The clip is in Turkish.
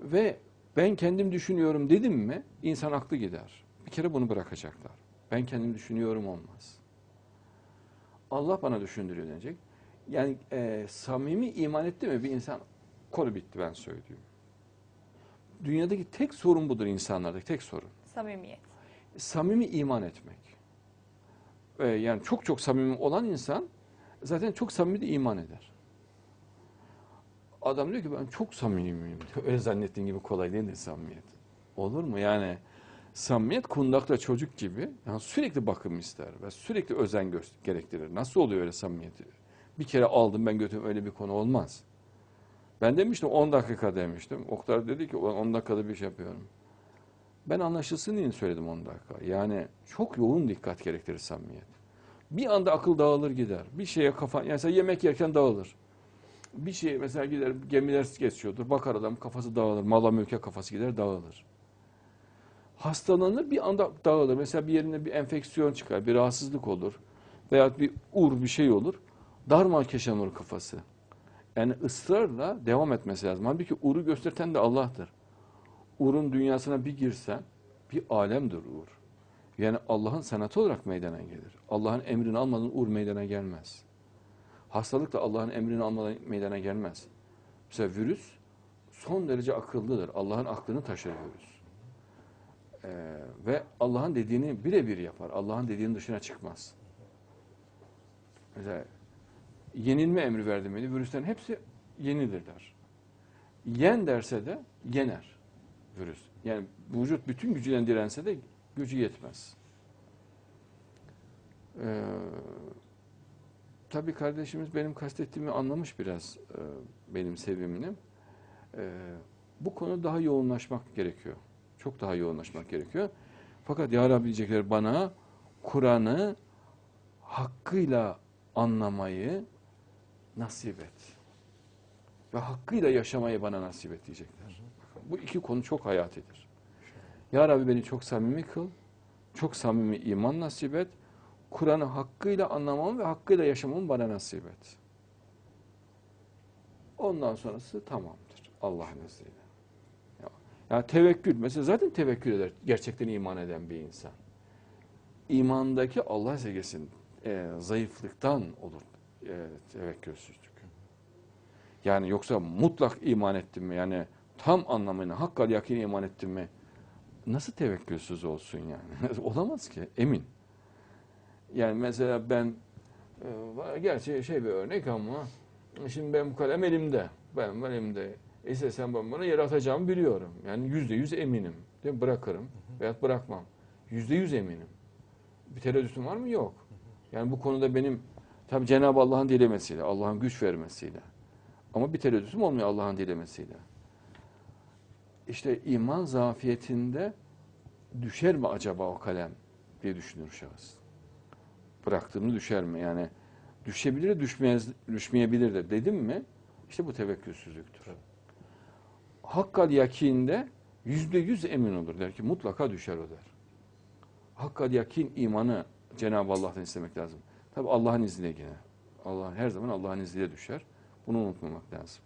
Ve ben kendim düşünüyorum dedim mi insan aklı gider. Bir kere bunu bırakacaklar. Ben kendim düşünüyorum olmaz. Allah bana düşündürüyor denecek. Yani e, samimi iman etti mi bir insan konu bitti ben söyleyeyim. Dünyadaki tek sorun budur insanlardaki tek sorun. Samimiyet. Samimi iman etmek. E, yani çok çok samimi olan insan zaten çok samimi de iman eder. Adam diyor ki ben çok samimiyim. Öyle zannettiğin gibi kolay değil de samimiyet. Olur mu? Yani samimiyet kundakta çocuk gibi yani sürekli bakım ister ve sürekli özen gerektirir. Nasıl oluyor öyle samimiyeti? Bir kere aldım ben götürdüm öyle bir konu olmaz. Ben demiştim 10 dakika demiştim. Oktar dedi ki 10 dakikada bir şey yapıyorum. Ben anlaşılsın diye söyledim 10 dakika. Yani çok yoğun dikkat gerektirir samimiyet. Bir anda akıl dağılır gider. Bir şeye kafa, yani yemek yerken dağılır. Bir şey mesela gider gemiler geçiyordur. Bakar adam kafası dağılır. Mala mülke kafası gider dağılır. Hastalanır bir anda dağılır. Mesela bir yerinde bir enfeksiyon çıkar. Bir rahatsızlık olur. Veya bir ur bir şey olur. Darmakeşen olur kafası. Yani ısrarla devam etmesi lazım. Halbuki uru gösterten de Allah'tır. Urun dünyasına bir girsen bir alemdir ur. Yani Allah'ın sanatı olarak meydana gelir. Allah'ın emrini almadan ur meydana gelmez. Hastalık da Allah'ın emrini almadan meydana gelmez. Mesela virüs son derece akıllıdır. Allah'ın aklını taşır virüs. Ee, ve Allah'ın dediğini birebir yapar. Allah'ın dediğinin dışına çıkmaz. Mesela yenilme emri verdi beni. Virüslerin hepsi yenilirler. Yen derse de yener virüs. Yani vücut bütün gücüyle dirense de gücü yetmez. Ee, tabii kardeşimiz benim kastettiğimi anlamış biraz e, benim sevimini. Ee, bu konu daha yoğunlaşmak gerekiyor. Çok daha yoğunlaşmak gerekiyor. Fakat Ya Rabbi diyecekler bana Kur'an'ı hakkıyla anlamayı nasip et. Ve hakkıyla yaşamayı bana nasip et diyecekler. Bu iki konu çok hayatidir. Ya Rabbi beni çok samimi kıl, çok samimi iman nasip et, Kur'an'ı hakkıyla anlamamı ve hakkıyla yaşamamı bana nasip et. Ondan sonrası tamamdır Allah'ın izniyle. Ya, ya tevekkül, mesela zaten tevekkül eder gerçekten iman eden bir insan. İmandaki Allah sevgisinin e, zayıflıktan olur e, tevekkülsüzlük. Yani yoksa mutlak iman ettim mi? Yani tam anlamıyla hakkal yakin iman ettim mi? Nasıl tevekkülsüz olsun yani? Olamaz ki emin. Yani mesela ben e, gerçi şey bir örnek ama şimdi ben bu kalem elimde. Ben elimde. İstesem ben bunu yere atacağımı biliyorum. Yani yüzde yüz eminim. Değil mi? Bırakırım veyahut bırakmam. Yüzde yüz eminim. Bir tereddütüm var mı? Yok. Yani bu konuda benim tabi Cenab-ı Allah'ın dilemesiyle, Allah'ın güç vermesiyle. Ama bir tereddütüm olmuyor Allah'ın dilemesiyle. İşte iman zafiyetinde düşer mi acaba o kalem diye düşünür şahıs. Bıraktığımda düşer mi? Yani düşebilir de düşmeyez, düşmeyebilir de dedim mi? İşte bu tevekkülsüzlüktür. Hakkal yakinde yüzde yüz emin olur der ki mutlaka düşer o der. Hakkal yakin imanı Cenab-ı Allah'tan istemek lazım. Tabi Allah'ın izniyle yine. Allah her zaman Allah'ın izniyle düşer. Bunu unutmamak lazım.